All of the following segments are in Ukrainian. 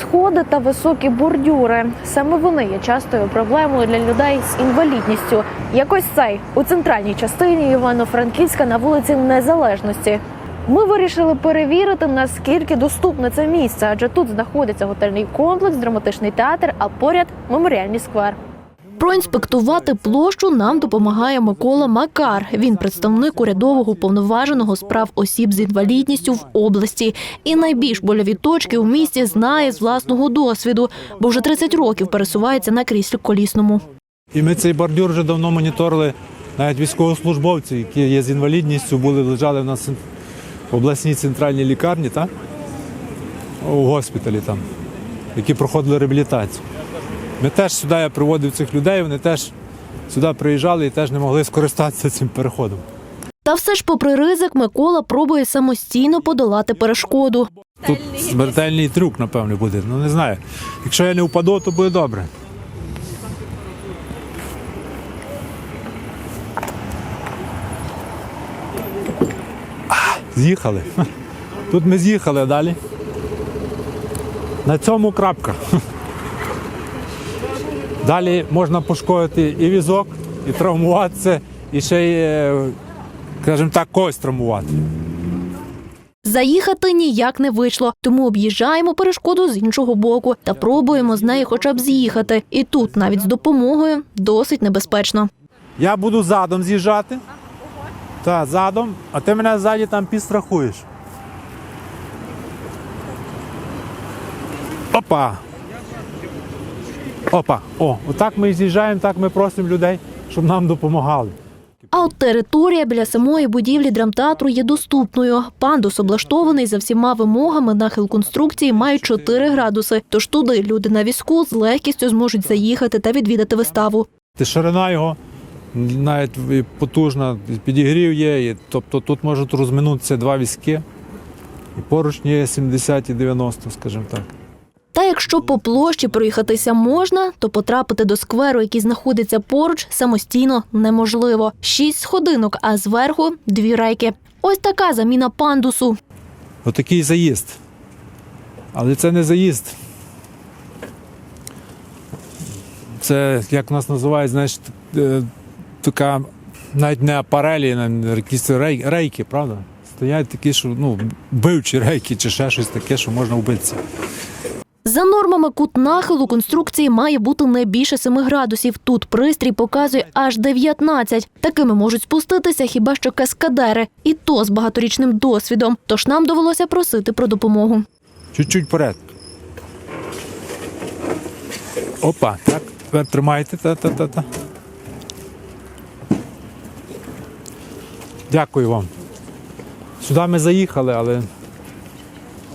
сходи та високі бордюри. Саме вони є частою проблемою для людей з інвалідністю. Якось цей у центральній частині Івано-Франківська на вулиці Незалежності. Ми вирішили перевірити, наскільки доступне це місце, адже тут знаходиться готельний комплекс, драматичний театр, а поряд меморіальний сквер. Проінспектувати площу нам допомагає Микола Макар. Він представник урядового повноваженого з прав осіб з інвалідністю в області. І найбільш больові точки у місті знає з власного досвіду, бо вже 30 років пересувається на кріслі колісному. І ми цей бордюр вже давно моніторили. Навіть військовослужбовці, які є з інвалідністю, були лежали в нас в обласній центральній лікарні, та? у госпіталі там, які проходили реабілітацію. Ми теж сюди я приводив цих людей, вони теж сюди приїжджали і теж не могли скористатися цим переходом. Та все ж, попри ризик, Микола пробує самостійно подолати перешкоду. Тут смертельний трюк, напевно, буде. Ну не знаю. Якщо я не впаду, то буде добре. З'їхали. Тут ми з'їхали далі. На цьому крапка. Далі можна пошкодити і візок, і травмуватися, і ще й, е, скажімо так, когось травмувати. Заїхати ніяк не вийшло, тому об'їжджаємо перешкоду з іншого боку та пробуємо з неї хоча б з'їхати. І тут навіть з допомогою досить небезпечно. Я буду задом з'їжджати. Так, задом, а ти мене ззаді там підстрахуєш. Опа. Опа. О, отак ми з'їжджаємо, так ми просимо людей, щоб нам допомагали. А от територія біля самої будівлі драмтеатру є доступною. Пандус облаштований за всіма вимогами. Нахил конструкції має 4 градуси. Тож туди люди на візку з легкістю зможуть заїхати та відвідати виставу. Ширина його навіть потужна, підігрів є. І, тобто тут можуть розминутися два візки. І поручні є 70 і 90, скажімо так. Та якщо по площі проїхатися можна, то потрапити до скверу, який знаходиться поруч, самостійно неможливо. Шість сходинок, а зверху дві рейки. Ось така заміна пандусу. Отакий заїзд. Але це не заїзд. Це, як нас називають, знаєш, е, така навіть не апарелі, а якісь рейки, правда? Стоять такі, що ну, бивчі рейки чи ще щось таке, що можна вбитися. За нормами кут нахилу конструкції має бути не більше 7 градусів. Тут пристрій показує аж 19. Такими можуть спуститися хіба що каскадери, і то з багаторічним досвідом. Тож нам довелося просити про допомогу. Чуть-чуть вперед. Опа, так, тепер тримайте. Та-та-та-та. Дякую вам. Сюди ми заїхали, але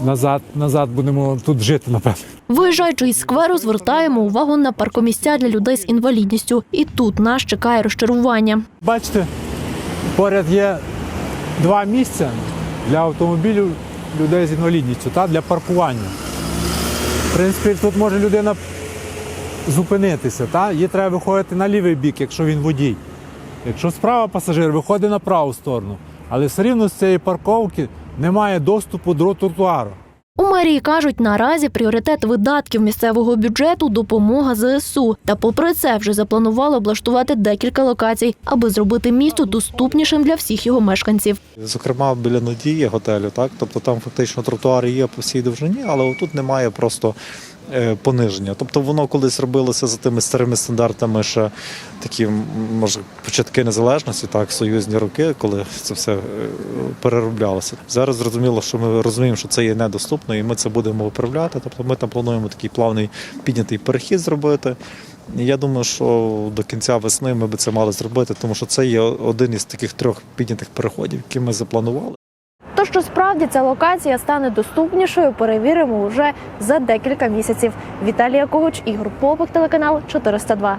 назад, назад будемо тут жити, напевно. Виїжджаючи із скверу, звертаємо увагу на паркомісця для людей з інвалідністю. І тут нас чекає розчарування. Бачите, поряд є два місця для автомобілів людей з інвалідністю та для паркування. В принципі, тут може людина зупинитися, та? їй треба виходити на лівий бік, якщо він водій. Якщо справа пасажир, виходить на праву сторону. Але все рівно з цієї парковки немає доступу до тротуару. У мерії кажуть, наразі пріоритет видатків місцевого бюджету допомога ЗСУ. Та попри це вже запланували облаштувати декілька локацій, аби зробити місто доступнішим для всіх його мешканців. Зокрема, біля Надії готелю, так тобто там фактично тротуари є по всій довжині, але отут немає просто пониження. Тобто воно колись робилося за тими старими стандартами, ще такі може початки незалежності, так союзні роки, коли це все е, перероблялося. Зараз зрозуміло, що ми розуміємо, що це є недоступно, і ми це будемо виправляти. Тобто, ми там плануємо такий плавний піднятий перехід зробити. Я думаю, що до кінця весни ми би це мали зробити, тому що це є один із таких трьох піднятих переходів, які ми запланували. Що справді ця локація стане доступнішою, перевіримо уже за декілька місяців. Віталія Когуч, Ігор Попик, телеканал 402.